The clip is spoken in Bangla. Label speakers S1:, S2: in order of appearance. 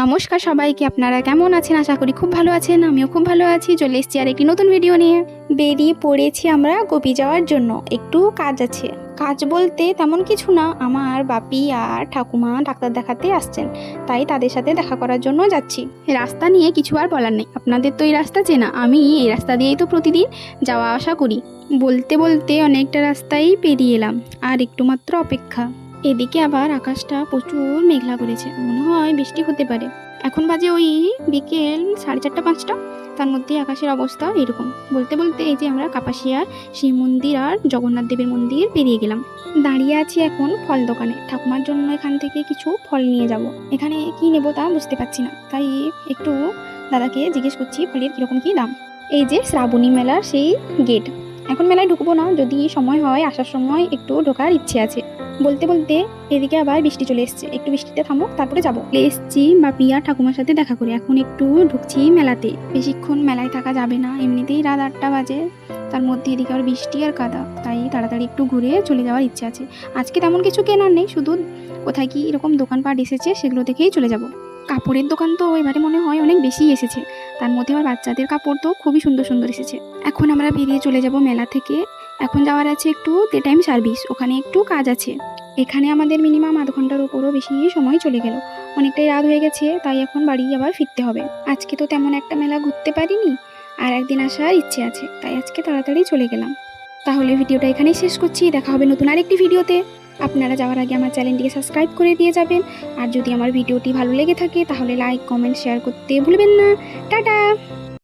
S1: নমস্কার সবাইকে, আপনারা কেমন আছেন? আশা করি খুব ভালো আছেন, আমিও খুব ভালো আছি। চলে এসেছি আর একটি নতুন ভিডিও নিয়ে। বেরিয়ে পড়েছি আমরা গোপী যাওয়ার জন্য। একটু কাজ আছে। কাজ বলতে তেমন কিছু না, আমার বাপি আর ঠাকুমা ডাক্তার দেখাতে আসছেন। তাই তাদের সাথে দেখা করার জন্য যাচ্ছি। রাস্তা নিয়ে কিছু আর বলার নেই। আপনাদের তো এই রাস্তা চেনা। আমি এই রাস্তা দিয়েই তো প্রতিদিন যাওয়া আসা করি। বলতে বলতে অনেকটা রাস্তাই পেরিয়ে এলাম। আর একটু মাত্র অপেক্ষা। এদিকে আবার আকাশটা প্রচুর মেঘলা করেছে। মনে হয় বৃষ্টি হতে পারে। এখন বাজে ওই বিকেল সাড়ে চারটা, পাঁচটা। তার মধ্যে আকাশের অবস্থা এরকম। বলতে বলতে এই যে আমরা কাপাসিয়ার শিব মন্দির আর জগন্নাথ দেবের মন্দির পেরিয়ে গেলাম। দাঁড়িয়ে আছি এখন ফল দোকানে। ঠাকুমার জন্য এখান থেকে কিছু ফল নিয়ে যাব। এখানে কি নেব তা বুঝতে পারছি না। তাই একটু দাদাকে জিজ্ঞেস করছি ফলের কীরকম কী দাম। এই যে শ্রাবণী মেলার সেই গেট এখন মেলায় ঢুকবো না, যদি সময় হয়, আসার সময় একটু ঢোকার ইচ্ছে আছে। বলতে বলতে এদিকে আবার বৃষ্টি চলে এসছে। একটু বৃষ্টিতে থামুক, তারপরে যাব। এসছি বা পিয়া ঠাকুমার সাথে দেখা করে। এখন একটু ঢুকছি মেলাতে। বেশিক্ষণ মেলায় থাকা যাবে না। এমনিতেই রাত আটটা বাজে। তার মধ্যে এদিকে আবার বৃষ্টি আর কাদা। তাই তাড়াতাড়ি একটু ঘুরে চলে যাওয়ার ইচ্ছে আছে। আজকে তেমন কিছু কেনার নেই। শুধু কোথায় কি এরকম দোকানপাট এসেছে, সেগুলো দেখেই চলে যাব। কাপড়ের দোকান তো এবারে মনে হয় অনেক বেশি এসেছে। তার মধ্যে আবার বাচ্চাদের কাপড় তো খুবই সুন্দর সুন্দর এসেছে। এখন আমরা বেরিয়ে চলে যাব মেলা থেকে। এখন যাওয়ার আছে একটু দে টাইম সার্ভিস ওখানে একটু কাজ আছে। এখানে আমাদের মিনিমাম আধ ঘণ্টার উপরও বেশি সময় চলে গেল। অনেকটাই রাত হয়ে গেছে, তাই এখন বাড়ি আবার ফিরতে হবে। আজকে তো তেমন একটা মেলা ঘুরতে পারিনি, আর একদিন আসার ইচ্ছে আছে, তাই আজকে তাড়াতাড়ি চলে গেলাম। তাহলে ভিডিওটা এখানেই শেষ করছি, দেখা হবে নতুন আরেকটি ভিডিওতে আপনারা যাওয়ার আগে আমার চ্যানেলটিকে সাবস্ক্রাইব করে দিয়ে যাবেন। আর যদি আমার ভিডিওটি ভালো লেগে থাকে, তাহলে লাইক কমেন্ট শেয়ার করতে ভুলবেন না। টাটা!